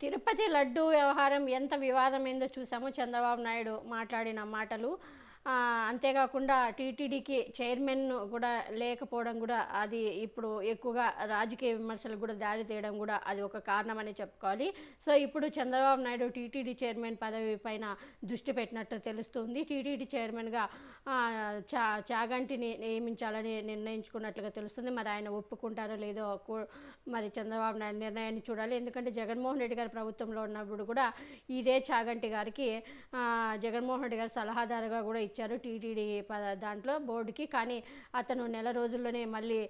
తిరుపతి లడ్డు వ్యవహారం ఎంత వివాదమైందో చూసాము. చంద్రబాబు నాయుడు మాట్లాడిన మాటలు అంతేకాకుండా టీటీడీకి చైర్మన్ కూడా లేకపోవడం కూడా అది ఇప్పుడు ఎక్కువగా రాజకీయ విమర్శలకు కూడా దారి తీయడం కూడా అది ఒక కారణమని చెప్పుకోవాలి. సో ఇప్పుడు చంద్రబాబు నాయుడు టీటీడీ చైర్మన్ పదవి పైన దృష్టి పెట్టినట్టు తెలుస్తుంది. టీటీడీ చైర్మన్గా చా చాగంటిని నియమించాలని నిర్ణయించుకున్నట్లుగా తెలుస్తుంది. మరి ఆయన ఒప్పుకుంటారో లేదో మరి చంద్రబాబు నాయుడు నిర్ణయాన్ని చూడాలి. ఎందుకంటే జగన్మోహన్ రెడ్డి గారి ప్రభుత్వంలో ఉన్నప్పుడు కూడా ఇదే చాగంటి గారికి జగన్మోహన్ రెడ్డి గారు సలహాదారుగా కూడా ఇచ్చారు టీటీడీ దాంట్లో బోర్డుకి. కానీ అతను నెల రోజుల్లోనే మళ్ళీ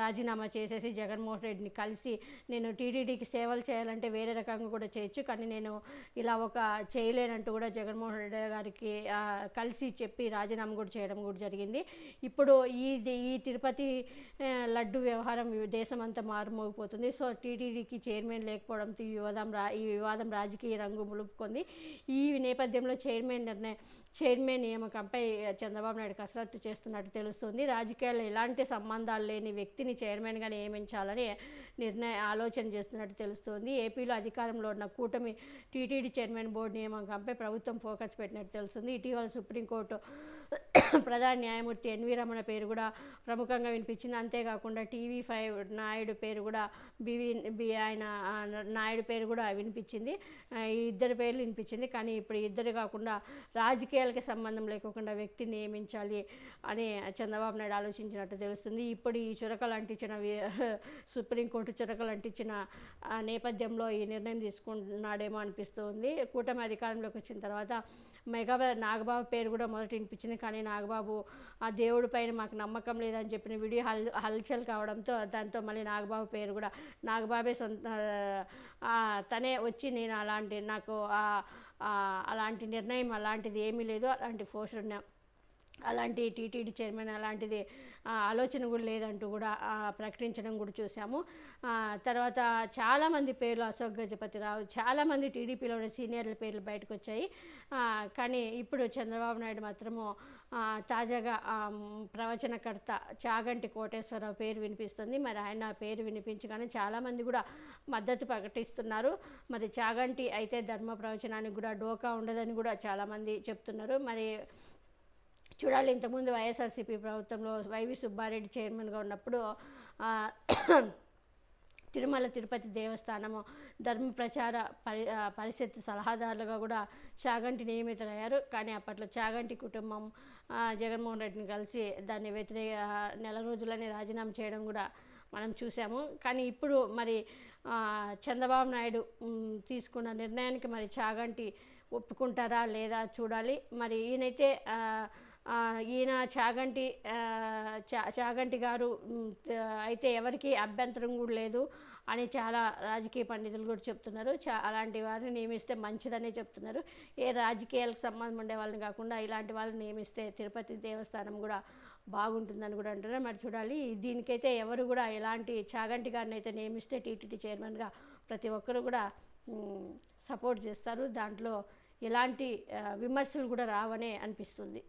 రాజీనామా చేసేసి జగన్మోహన్ రెడ్డిని కలిసి నేను టీటీడీకి సేవలు చేయాలంటే వేరే రకంగా కూడా చేయొచ్చు. కానీ నేను ఇలా ఒక చేయలేనంటూ కూడా జగన్మోహన్ రెడ్డి గారికి కలిసి చెప్పి రాజీనామా కూడా చేయడం కూడా జరిగింది. ఇప్పుడు ఈ ఈ తిరుపతి లడ్డు వ్యవహారం దేశం అంతా మారుమోగిపోతుంది. సో టీటీడీకి చైర్మన్ లేకపోవడంతో ఈ వివాదం రా ఈ వివాదం రాజకీయ రంగు ములుపుకుంది. ఈ నేపథ్యంలో చైర్మన్ నిర్ణయం చైర్మన్ నియామకంపై చంద్రబాబు నాయుడు కసరత్తు చేస్తున్నట్టు తెలుస్తుంది. రాజకీయాల్లో ఎలాంటి సంబంధాలు లేని వ్యక్తిని చైర్మన్గా నియమించాలని నిర్ణయ ఆలోచన చేస్తున్నట్టు తెలుస్తుంది. ఏపీలో అధికారంలో ఉన్న కూటమి టీటీడీ చైర్మన్ బోర్డు నియామకంపై ప్రభుత్వం ఫోకస్ పెట్టినట్టు తెలుస్తుంది. ఇటీవల సుప్రీంకోర్టు ప్రధాన న్యాయమూర్తి ఎన్వి రమణ పేరు కూడా ప్రముఖంగా వినిపించింది. అంతేకాకుండా టీవీ ఫైవ్ నాయుడు పేరు కూడా బివి బి ఆయన నాయుడు పేరు కూడా వినిపించింది. ఈ ఇద్దరు పేర్లు వినిపించింది. కానీ ఇప్పుడు ఇద్దరు కాకుండా రాజకీయాలకి సంబంధం లేకుండా వ్యక్తిని నియమించాలి అని చంద్రబాబు నాయుడు ఆలోచించినట్టు తెలుస్తుంది. ఇప్పుడు ఈ చురకలు అంటించిన సుప్రీంకోర్టు చురకలు అంటించిన నేపథ్యంలో ఈ నిర్ణయం తీసుకుంటున్నాడేమో అనిపిస్తుంది. కూటమి అధికారంలోకి వచ్చిన తర్వాత మెగా నాగబాబు పేరు కూడా మొదట వినిపించింది. కానీ నాగబాబు ఆ దేవుడి పైన మాకు నమ్మకం లేదని చెప్పిన వీడియో హల్ హల్చల్ కావడంతో దాంతో మళ్ళీ నాగబాబు పేరు కూడా నాగబాబే సొంత తనే వచ్చి నేను అలాంటి నాకు అలాంటి నిర్ణయం అలాంటిది ఏమీ లేదు. అలాంటి ఫోర్స్ అలాంటి టీటీడీ చైర్మన్ అలాంటిది ఆలోచన కూడా లేదంటూ కూడా ప్రకటించడం కూడా చూసాము. తర్వాత చాలామంది పేర్లు అశోక్ గజపతిరావు చాలామంది టీడీపీలో ఉన్న సీనియర్ల పేర్లు బయటకు వచ్చాయి. కానీ ఇప్పుడు చంద్రబాబు నాయుడు మాత్రము తాజాగా ప్రవచనకర్త చాగంటి కోటేశ్వరరావు పేరు వినిపిస్తుంది. మరి ఆయన పేరు వినిపించగానే చాలామంది కూడా మద్దతు ప్రకటిస్తున్నారు. మరి చాగంటి అయితే ధర్మ ప్రవచనానికి కూడా డోకా ఉండదని కూడా చాలామంది చెప్తున్నారు. మరి చూడాలి. ఇంతకుముందు వైఎస్ఆర్సీపీ ప్రభుత్వంలో వైవి సుబ్బారెడ్డి చైర్మన్గా ఉన్నప్పుడు తిరుమల తిరుపతి దేవస్థానము ధర్మ ప్రచార పరి ఆ, పరిషత్ సలహాదారులుగా కూడా చాగంటి నియమితులయ్యారు. కానీ అప్పట్లో చాగంటి కుటుంబం జగన్మోహన్ రెడ్డిని కలిసి దాన్ని వ్యతిరేక నెల రోజులనే రాజీనామా చేయడం కూడా మనం చూసాము. కానీ ఇప్పుడు మరి చంద్రబాబు నాయుడు తీసుకున్న నిర్ణయానికి మరి చాగంటి ఒప్పుకుంటారా లేదా చూడాలి. మరి ఈయనైతే ఈయన చాగంటి చా చాగంటి గారు అయితే ఎవరికి అభ్యంతరం కూడా లేదు అని చాలా రాజకీయ పండితులు కూడా చెప్తున్నారు. చా అలాంటి వారిని నియమిస్తే మంచిదనే చెప్తున్నారు. ఏ రాజకీయాలకు సంబంధం ఉండే వాళ్ళని కాకుండా ఇలాంటి వాళ్ళని నియమిస్తే తిరుపతి దేవస్థానం కూడా బాగుంటుందని కూడా అంటున్నారు. మరి చూడాలి దీనికైతే ఎవరు కూడా ఎలాంటి చాగంటి గారిని అయితే నియమిస్తే టీటీడీ చైర్మన్గా ప్రతి ఒక్కరు కూడా సపోర్ట్ చేస్తారు. దాంట్లో ఎలాంటి విమర్శలు కూడా రావనే అనిపిస్తుంది.